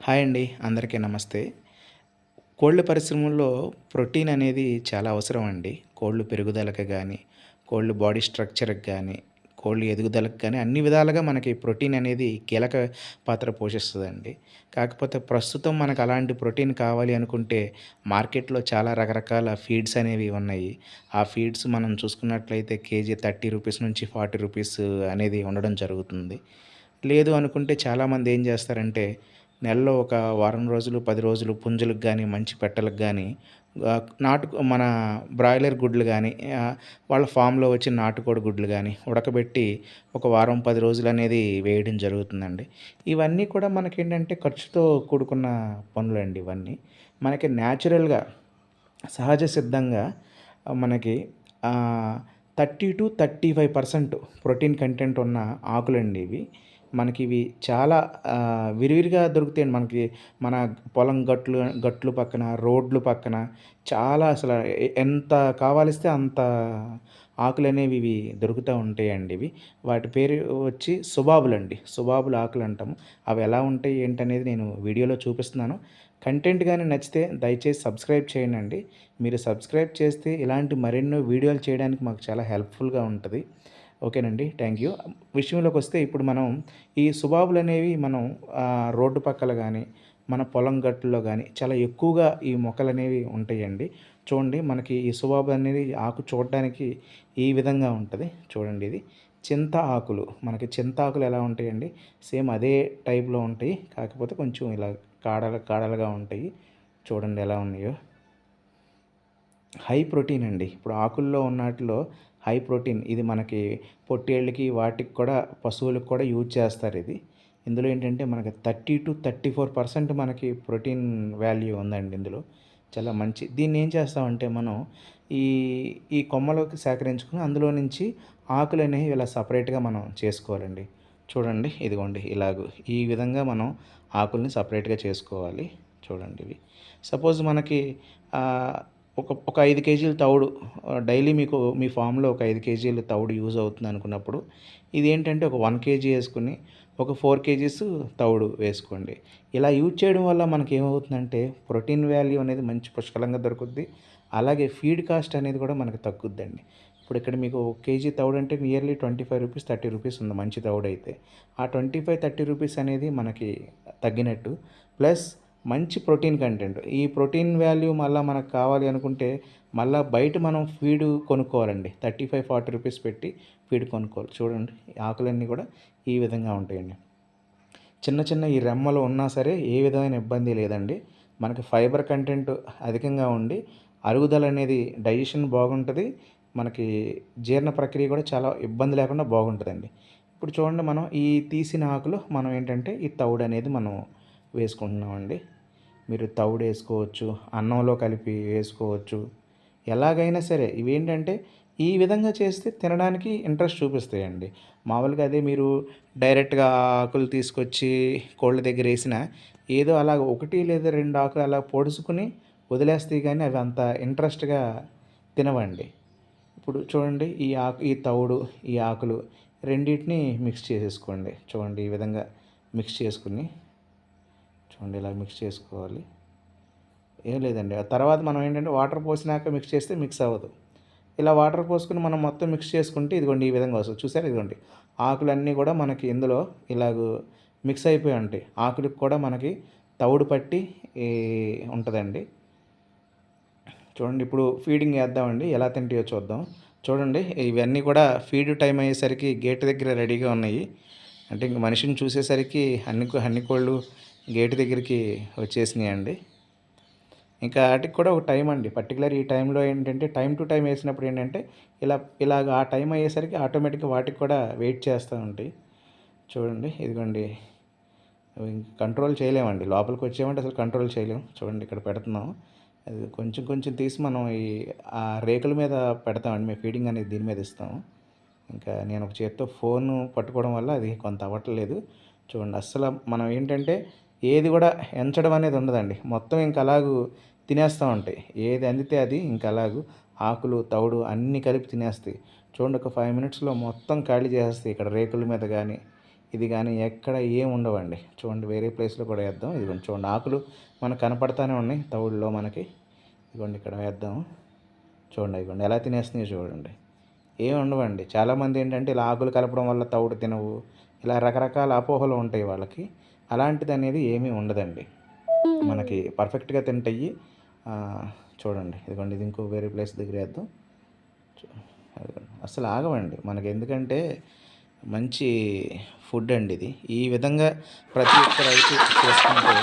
Hi అండి అందరికీ నమస్తే. కోళ్ళ పరిశ్రమల్లో ప్రోటీన్ అనేది చాలా అవసరం అండి. కోళ్ళు పెరుగుదలకు కానీ కోళ్ళు బాడీ స్ట్రక్చర్కి కానీ కోళ్ళు ఎదుగుదలకు కానీ అన్ని విధాలుగా మనకి ప్రోటీన్ అనేది కీలక పాత్ర పోషిస్తుందండి. కాకపోతే ప్రస్తుతం మనకు అలాంటి ప్రోటీన్ కావాలి అనుకుంటే మార్కెట్లో చాలా రకరకాల ఫీడ్స్ అనేవి ఉన్నాయి. ఆ ఫీడ్స్ మనం చూసుకున్నట్లయితే కేజీ థర్టీ రూపీస్ నుంచి ఫార్టీ రూపీస్ అనేది ఉండడం జరుగుతుంది. లేదు అనుకుంటే చాలామంది ఏం చేస్తారంటే నెలలో ఒక వారం రోజులు పది రోజులు పుంజులకు కానీ మంచి పెట్టలకు కానీ నాటు మన బ్రాయిలర్ గుడ్లు కానీ వాళ్ళ ఫామ్లో వచ్చిన నాటుకోడి గుడ్లు కానీ ఉడకబెట్టి ఒక వారం పది రోజులు అనేది వేయడం జరుగుతుందండి. ఇవన్నీ కూడా మనకేంటంటే ఖర్చుతో కూడుకున్న పనులండి ఇవన్నీ. మనకి న్యాచురల్గా సహజ సిద్ధంగా మనకి thirty two thirty five percent protein content ఉన్న ఆకులండి ఇవి. మనకి ఇవి చాలా విరివిరిగా దొరుకుతాయండి. మనకి మన పొలం గట్లు గట్లు పక్కన రోడ్లు పక్కన చాలా అసలు ఎంత కావాలిస్తే అంత ఆకులు అనేవి ఇవి దొరుకుతూ ఉంటాయండి ఇవి. వాటి పేరు వచ్చి సుబాబులు అండి సుబాబులు ఆకులు అంటాము. అవి ఎలా ఉంటాయి ఏంటనేది నేను వీడియోలో చూపిస్తున్నాను. కంటెంట్ కానీ నచ్చితే దయచేసి సబ్స్క్రైబ్ చేయండి మీరు సబ్స్క్రైబ్ చేస్తే ఇలాంటి మరెన్నో వీడియోలు చేయడానికి మాకు చాలా హెల్ప్ఫుల్గా ఉంటుంది. ఓకేనండి. Thank you. విషయంలోకి వస్తే ఇప్పుడు మనం ఈ సుబాబులు అనేవి మనం రోడ్డు పక్కల కానీ మన పొలం గట్టుల్లో కానీ చాలా ఎక్కువగా ఈ మొక్కలు అనేవి ఉంటాయండి. చూడండి మనకి ఈ సుబాబు అనేది ఆకు చూడడానికి ఈ విధంగా ఉంటుంది. చూడండి ఇది. చింత ఆకులు. మనకి చింత ఆకులు ఎలా ఉంటాయండి? సేమ్ అదే టైప్లో ఉంటాయి. కాకపోతే కొంచెం ఇలా కాడలు కాడలుగా ఉంటాయి. చూడండి ఎలా ఉన్నాయో. హై ప్రోటీన్ అండి. ఇప్పుడు ఆకుల్లో ఉన్నట్లో హై ప్రోటీన్. ఇది మనకి పొట్టేళ్ళకి వాటికి కూడా పశువులకు కూడా యూజ్ చేస్తారు ఇది. ఇందులో ఏంటంటే మనకి thirty two thirty four percent మనకి ప్రోటీన్ వాల్యూ ఉందండి ఇందులో. చాలా మంచి. దీన్ని ఏం చేస్తామంటే మనం ఈ ఈ కొమ్మలోకి సేకరించుకుని అందులో నుంచి ఆకులు అనేవి ఇలా సపరేట్గా మనం చేసుకోవాలండి. చూడండి ఇదిగోండి ఇలాగ. ఈ విధంగా మనం ఆకుల్ని సపరేట్గా చేసుకోవాలి. చూడండి ఇవి. సపోజ్ మనకి ఒక ఒక ఐదు కేజీలు తౌడు డైలీ మీకు మీ ఫామ్లో ఒక ఐదు కేజీలు తౌడు యూజ్ అవుతుంది అనుకున్నప్పుడు ఇది ఏంటంటే ఒక వన్ కేజీ వేసుకుని ఒక ఫోర్ కేజీస్ తౌడు వేసుకోండి. ఇలా యూజ్ చేయడం వల్ల మనకి ఏమవుతుందంటే ప్రోటీన్ వాల్యూ అనేది మంచి పుష్కలంగా దొరుకుద్ది. అలాగే ఫీడ్ కాస్ట్ అనేది కూడా మనకు తగ్గుద్దండి. ఇప్పుడు ఇక్కడ మీకు కేజీ తౌడు అంటే nearly twenty five rupees thirty rupees ఉంది మంచి తౌడు అయితే ఆ ట్వంటీ ఫైవ్ థర్టీ రూపీస్ అనేది మనకి తగ్గినట్టు. ప్లస్ మంచి ప్రోటీన్ కంటెంట్. ఈ ప్రోటీన్ వాల్యూ మళ్ళీ మనకు కావాలి అనుకుంటే మళ్ళీ బయట మనం ఫీడ్ కొనుక్కోవాలండి. థర్టీ ఫైవ్ ఫార్టీ రూపీస్ పెట్టి ఫీడ్ కొనుక్కోవాలి. చూడండి ఆకులన్నీ కూడా ఈ విధంగా ఉంటాయండి. చిన్న చిన్న ఈ రెమ్మలు ఉన్నా సరే ఏ విధమైన ఇబ్బంది లేదండి. మనకి ఫైబర్ కంటెంట్ అధికంగా ఉండి అరుగుదల అనేది డైజెషన్ బాగుంటుంది. మనకి జీర్ణ ప్రక్రియ కూడా చాలా ఇబ్బంది లేకుండా బాగుంటుందండి. ఇప్పుడు చూడండి మనం ఈ తీసిన ఆకులు మనం ఏంటంటే ఈ తౌడు అనేది మనం వేసుకుంటున్నామండి. మీరు తౌడు వేసుకోవచ్చు అన్నంలో కలిపి వేసుకోవచ్చు. ఎలాగైనా సరే ఇవేంటంటే ఈ విధంగా చేస్తే తినడానికి ఇంట్రెస్ట్ చూపిస్తాయండి. మామూలుగా అదే మీరు డైరెక్ట్గా ఆకులు తీసుకొచ్చి కోళ్ళ దగ్గర వేసిన ఏదో అలా ఒకటి లేదా రెండు ఆకులు అలా పొడుచుకుని వదిలేస్తాయి కానీ అవి అంత ఇంట్రెస్ట్గా తినవండి. ఇప్పుడు చూడండి ఈ ఆకు ఈ తౌడు ఈ ఆకులు రెండింటిని మిక్స్ చేసేసుకోండి. చూడండి ఈ విధంగా మిక్స్ చేసుకుని చూడండి ఇలా మిక్స్ చేసుకోవాలి. ఏం లేదండి. ఆ తర్వాత మనం ఏంటంటే వాటర్ పోసినాక మిక్స్ చేస్తే మిక్స్ అవ్వదు. ఇలా వాటర్ పోసుకుని మనం మొత్తం మిక్స్ చేసుకుంటే ఇదిగోండి ఈ విధంగా వస్తుంది. చూసారు ఇదిగోండి? ఆకులన్నీ కూడా మనకి ఇందులో ఇలాగ మిక్స్ అయిపోయి ఉంటాయి. ఆకులకు కూడా మనకి తవుడు పట్టి ఉంటుందండి. చూడండి ఇప్పుడు ఫీడింగ్ వేద్దామండి ఎలా తింటాయో చూద్దాం. చూడండి ఇవన్నీ కూడా ఫీడ్ టైం అయ్యేసరికి గేట్ దగ్గర రెడీగా ఉన్నాయి. అంటే ఇంక మనిషిని చూసేసరికి అన్ని అన్ని కోళ్ళు గేటు దగ్గరికి వచ్చేసినాయండి. ఇంకా వాటికి కూడా ఒక టైం అండి. పర్టికులర్ ఈ టైంలో ఏంటంటే టైం టు టైం వేసినప్పుడు ఏంటంటే ఇలా ఇలాగ ఆ టైం అయ్యేసరికి ఆటోమేటిక్గా వాటికి కూడా వెయిట్ చేస్తూ ఉంటాయి. చూడండి ఇదిగోండి. కంట్రోల్ చేయలేమండి. లోపలికి వచ్చేమంటే అసలు కంట్రోల్ చేయలేము చూడండి ఇక్కడ పెడుతున్నాం. అది కొంచెం కొంచెం తీసి మనం ఈ ఆ రేకుల మీద పెడతామండి. మేము ఫీడింగ్ అనేది దీని మీద ఇస్తాము ఇంకా నేను ఒక చేత్తో ఫోన్ పట్టుకోవడం వల్ల అది కొంత అవ్వట్లేదు. చూడండి అస్సలు మనం ఏంటంటే ఏది కూడా ఎంచడం అనేది ఉండదండి. మొత్తం ఇంక అలాగూ తినేస్తూ ఉంటాయి. ఏది అందితే అది ఇంక అలాగూ ఆకులు తవుడు అన్నీ కలిపి తినేస్తాయి. చూడండి ఒక ఫైవ్ మినిట్స్లో మొత్తం ఖాళీ చేసేస్తాయి ఇక్కడ రేకుల మీద కానీ ఇది కానీ ఎక్కడ ఏం ఉండవండి. చూడండి వేరే ప్లేస్లో కూడా వేద్దాం. ఇదిగోండి చూడండి ఆకులు మనకు కనపడతానే ఉన్నాయి. తవుడులో మనకి ఇదిగోండి ఇక్కడ వేద్దాం. చూడండి ఇదిగోండి ఎలా తినేస్తున్నాయి చూడండి. ఏమి ఉండవండి. చాలామంది ఏంటంటే ఇలా ఆకులు కలపడం వల్ల తవుడు తినవు. ఇలా రకరకాల అపోహలు ఉంటాయి వాళ్ళకి. అలాంటిది అనేది ఏమీ ఉండదండి. మనకి పర్ఫెక్ట్గా తింటాయి చూడండి ఇదిగోండి ఇది ఇంకో వేరే ప్లేస్ దగ్గర వేద్దాం. అసలు ఆగవండి. మనకి ఎందుకంటే మంచి ఫుడ్ అండి ఇది. ఈ విధంగా ప్రతి ఒక్క రైతు చేసుకుంటే